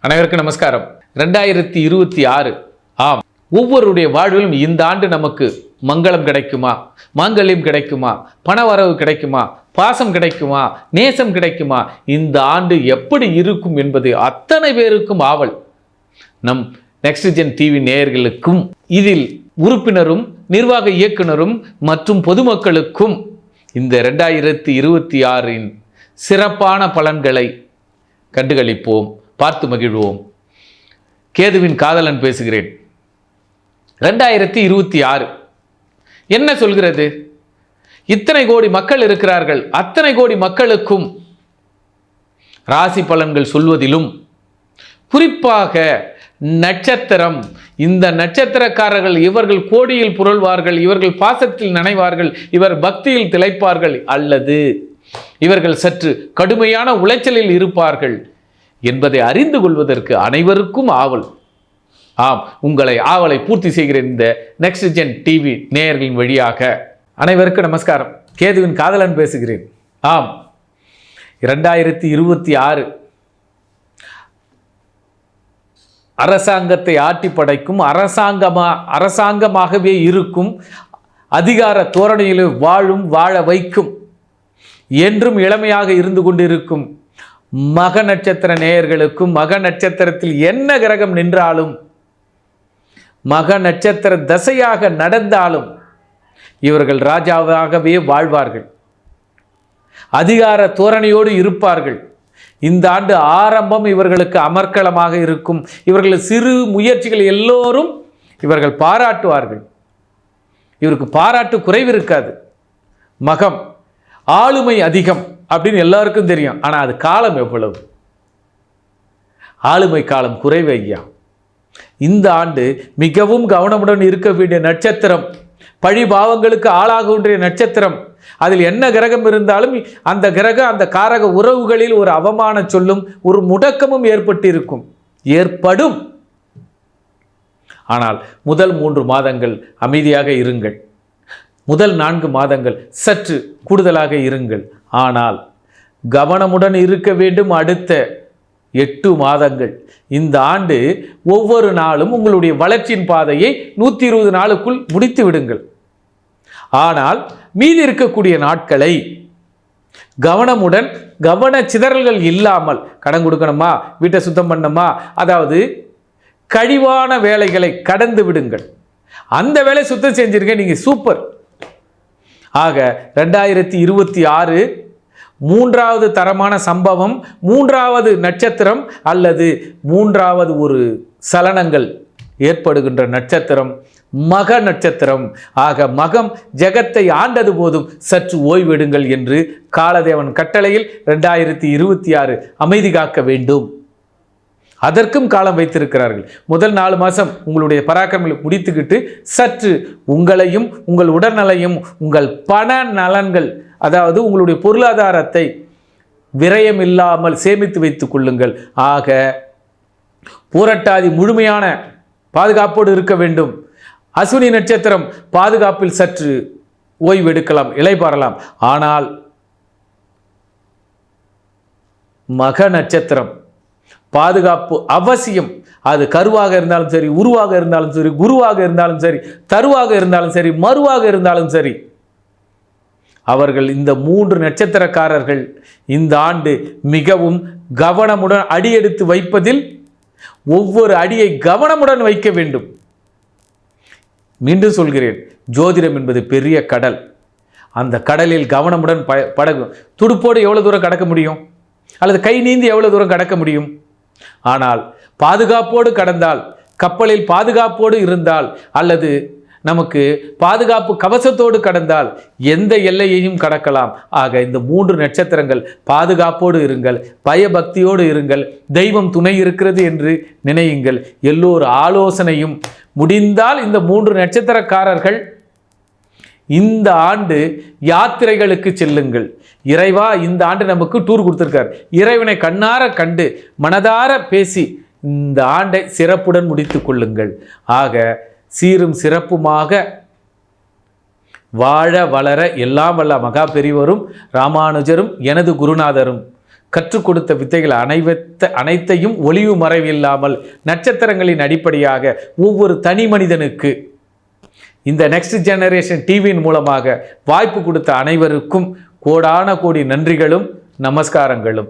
அனைவருக்கும் நமஸ்காரம். ரெண்டாயிரத்தி இருபத்தி ஆறு ஆம். ஒவ்வொருடைய வாழ்விலும் இந்த ஆண்டு நமக்கு மங்களம் கிடைக்குமா? மாங்கல்யம் கிடைக்குமா? பணவரவு கிடைக்குமா? பாசம் கிடைக்குமா? நேசம் கிடைக்குமா? இந்த ஆண்டு எப்படி இருக்கும் என்பது அத்தனை பேருக்கும் ஆவல். நம் நெக்ஸ்ட் ஜென் டிவி நேயர்களுக்கும் இதில் உறுப்பினரும் நிர்வாக இயக்குனரும் மற்றும் பொதுமக்களுக்கும் இந்த ரெண்டாயிரத்தி இருபத்தி ஆறின் சிறப்பான பலன்களை கண்டுகளிப்போம். பார்த்து மகிழ்வோம். கேதுவின் காதலன் பேசுகிறேன். ரெண்டாயிரத்தி இருபத்தி ஆறு. என்ன சொல்கிறது? இத்தனை கோடி மக்கள் இருக்கிறார்கள். அத்தனை கோடி மக்களுக்கும் ராசி பலன்கள் சொல்வதிலும் குறிப்பாக நட்சத்திரம். இந்த நட்சத்திரக்காரர்கள் இவர்கள் கோடியில் புரள்வார்கள் இவர்கள் பாசத்தில் நனைவார்கள் இவர் பக்தியில் திளைப்பார்கள் அல்லது இவர்கள் சற்று கடுமையான உளைச்சலில் இருப்பார்கள். என்பதை அறிந்து கொள்வதற்கு அனைவருக்கும் ஆவல். ஆம் உங்களை ஆவலை பூர்த்தி செய்கிற இந்த நெக்ஸ்ட் ஜென் டிவி நேயர்களின் வழியாக. அனைவருக்கும் நமஸ்காரம். கேதுவின் காதலன் பேசுகிறேன். ஆம் இரண்டாயிரத்தி இருபத்தி ஆறு அரசாங்கத்தை ஆட்டி படைக்கும் அரசாங்கமா அரசாங்கமாகவே இருக்கும் அதிகார தோரணையில் வாழும் வாழ வைக்கும் என்றும் இளமையாக இருந்து கொண்டிருக்கும் மக நட்சத்திர நேயர்களுக்கும் மக நட்சத்திரத்தில் என்ன கிரகம் நின்றாலும் மக நட்சத்திர தசையாக நடந்தாலும் இவர்கள் ராஜாவாகவே வாழ்வார்கள். அதிகார தோரணையோடு இருப்பார்கள். இந்த ஆண்டு ஆரம்பம் இவர்களுக்கு அமர்க்களமாக இருக்கும். இவர்கள் சிறு முயற்சிகள் எல்லோரும் இவர்கள் பாராட்டுவார்கள். இவருக்கு பாராட்டு குறைவு இருக்காது. மகம் ஆளுமை அதிகம். அப்படின்னு எல்லாருக்கும் தெரியும். ஆனால் அது காலம் எவ்வளவு? ஆளுமை காலம் குறைவு ஐயா. இந்த ஆண்டு மிகவும் கவனமுடன் இருக்க வேண்டிய நட்சத்திரம். பழி பாவங்களுக்கு ஆளாகுகின்ற நட்சத்திரம். அதில் என்ன கிரகம் இருந்தாலும் அந்த கிரக அந்த காரக உறவுகளில் ஒரு அவமான சொல்லும் ஒரு முடக்கமும் ஏற்பட்டிருக்கும். ஏற்படும். ஆனால் முதல் மூன்று மாதங்கள் அமைதியாக இருங்கள். முதல் நான்கு மாதங்கள் சற்று கூடுதலாக இருங்கள். ஆனால் கவனமுடன் இருக்க வேண்டும் அடுத்த எட்டு மாதங்கள். இந்த ஆண்டு ஒவ்வொரு நாளும் உங்களுடைய வளர்ச்சியின் பாதையை நூற்றி இருபது நாளுக்குள் முடித்து விடுங்கள். ஆனால் மீதி இருக்கக்கூடிய நாட்களை கவனமுடன் கவன சிதறல்கள் இல்லாமல் கடன் கொடுக்கணுமா வீட்டை சுத்தம் பண்ணணுமா அதாவது கழிவான வேலைகளை கடந்து விடுங்கள். அந்த வேலை சுத்தம் செஞ்சிருங்க நீங்கள் சூப்பர். ஆக ரெண்டாயிரத்தி இருபத்தி ஆறு மூன்றாவது தரமான சம்பவம் மூன்றாவது நட்சத்திரம் அல்லது மூன்றாவது ஒரு சலனங்கள் ஏற்படுகின்ற நட்சத்திரம் மக நட்சத்திரம். ஆக மகம் ஜெகத்தை ஆண்டது போதும் சற்று ஓய்வெடுங்கள் என்று காலதேவன் கட்டளையில் ரெண்டாயிரத்தி இருபத்தி ஆறு அமைதி காக்க வேண்டும். அதற்கும் காலம் வைத்திருக்கிறார்கள். முதல் நாலு மாதம் உங்களுடைய பராக்கிரமங்களை முடித்துக்கிட்டு சற்று உங்களையும் உங்கள் உடல்நலையும் உங்கள் பண நலன்கள் அதாவது உங்களுடைய பொருளாதாரத்தை விரயம் இல்லாமல் சேமித்து வைத்துக் கொள்ளுங்கள். ஆக பூரட்டாதி முழுமையான பாதுகாப்போடு இருக்க வேண்டும். அஸ்வினி நட்சத்திரம் பாதுகாப்பில் சற்று ஓய்வு எடுக்கலாம் இலைப்பாறலாம் ஆனால் மக நட்சத்திரம் பாதுகாப்பு அவசியம். அது கருவாக இருந்தாலும் சரி உருவாக இருந்தாலும் சரி குருவாக இருந்தாலும் சரி தருவாக இருந்தாலும் சரி மருவாக இருந்தாலும் சரி. அவர்கள் இந்த மூன்று நட்சத்திரக்காரர்கள் இந்த ஆண்டு மிகவும் கவனமுடன் அடியெடுத்து வைப்பதில் ஒவ்வொரு அடியை கவனமுடன் வைக்க வேண்டும். மீண்டும் சொல்கிறேன் ஜோதிடம் என்பது பெரிய கடல். அந்த கடலில் கவனமுடன் ப படகு துடுப்போடு எவ்வளோ தூரம் கடக்க முடியும்? அல்லது கை நீந்தி எவ்வளோ தூரம் கடக்க முடியும்? ஆனால் பாதுகாப்போடு கடந்தால் கப்பலில் பாதுகாப்போடு இருந்தால் அல்லது நமக்கு பாதுகாப்பு கவசத்தோடு கடந்தால் எந்த எல்லையையும் கடக்கலாம். ஆக இந்த மூன்று நட்சத்திரங்கள் பாதுகாப்போடு இருங்கள் பயபக்தியோடு இருங்கள் தெய்வம் துணை இருக்கிறது என்று நினையுங்கள். எல்லோரு ஆலோசனையும் முடிந்தால் இந்த மூன்று நட்சத்திரக்காரர்கள் இந்த ஆண்டு யாத்திரைகளுக்கு செல்லுங்கள். இறைவா இந்த ஆண்டு நமக்கு டூர் கொடுத்துருக்கார். இறைவனை கண்ணார கண்டு மனதார பேசி இந்த ஆண்டை சிறப்புடன் முடித்து கொள்ளுங்கள். ஆக சீரும் சிறப்புமாக வாழ வளர எல்லாம் வல்ல மகா பெரியவரும் ராமானுஜரும் எனது குருநாதரும் கற்றுக் கொடுத்த வித்தைகள் அனைவத்த அனைத்தையும் ஒளிவு மறைவில்லாமல் நட்சத்திரங்களின் அடிப்படையாக ஒவ்வொரு தனி மனிதனுக்கு இந்த நெக்ஸ்ட் ஜெனரேஷன் டிவியின் மூலமாக வாய்ப்பு கொடுத்த அனைவருக்கும் கோடான கோடி நன்றிகளும் நமஸ்காரங்களும்.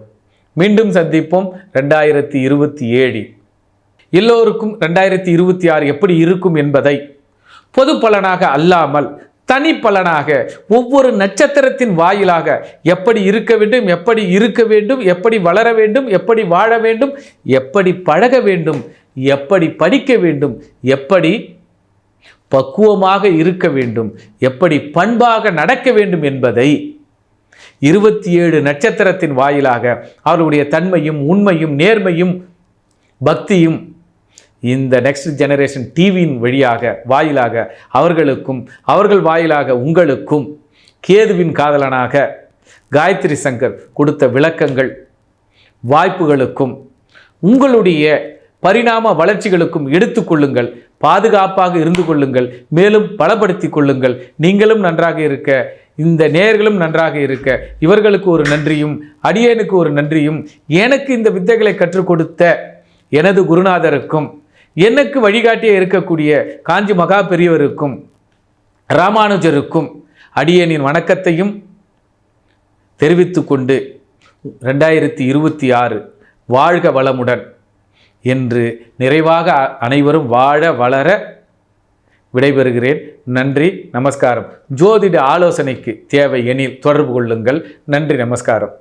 மீண்டும் சந்திப்போம் ரெண்டாயிரத்தி இருபத்தி ஏழு. எல்லோருக்கும் ரெண்டாயிரத்தி இருபத்தி ஆறு எப்படி இருக்கும் என்பதை பொது பலனாக அல்லாமல் தனி பலனாக ஒவ்வொரு நட்சத்திரத்தின் வாயிலாக எப்படி இருக்க வேண்டும் எப்படி இருக்க வேண்டும் எப்படி வளர வேண்டும் எப்படி வாழ வேண்டும் எப்படி பழக வேண்டும் எப்படி படிக்க வேண்டும் எப்படி பக்குவமாக இருக்க வேண்டும். எப்படி பண்பாக நடக்க வேண்டும் என்பதை இருபத்தி ஏழு நட்சத்திரத்தின் வாயிலாக அவருடைய தன்மையும் உண்மையும் நேர்மையும் பக்தியும் இந்த நெக்ஸ்ட் ஜெனரேஷன் டிவியின் வழியாக வாயிலாக அவர்களுக்கும் அவர்கள் வாயிலாக உங்களுக்கும் கேதுவின் காதலனாக காயத்ரி சங்கர் கொடுத்த விளக்கங்கள் வாய்ப்புகளுக்கும் உங்களுடைய பரிணாம வளர்ச்சிகளுக்கும் எடுத்துக்கொள்ளுங்கள் பாதுகாப்பாக இருந்து கொள்ளுங்கள் மேலும் பலப்படுத்தி கொள்ளுங்கள். நீங்களும் நன்றாக இருக்க இந்த நேர்களும் நன்றாக இருக்க. இவர்களுக்கு ஒரு நன்றியும் அடியேனுக்கு ஒரு நன்றியும். எனக்கு இந்த வித்தைகளை கற்றுக் கொடுத்த எனது குருநாதருக்கும் எனக்கு வழிகாட்டிய இருக்கக்கூடிய காஞ்சி மகா பெரியவருக்கும் ராமானுஜருக்கும் அடியனின் வணக்கத்தையும் தெரிவித்துக்கொண்டு ரெண்டாயிரத்தி இருபத்தி ஆறு வாழ்க வளமுடன். என்று நிறைவாக அனைவரும் வாழ வளர விடைபெறுகிறேன். நன்றி நமஸ்காரம். ஜோதிட ஆலோசனைக்கு தேவை எனில் தொடர்பு கொள்ளுங்கள். நன்றி நமஸ்காரம்.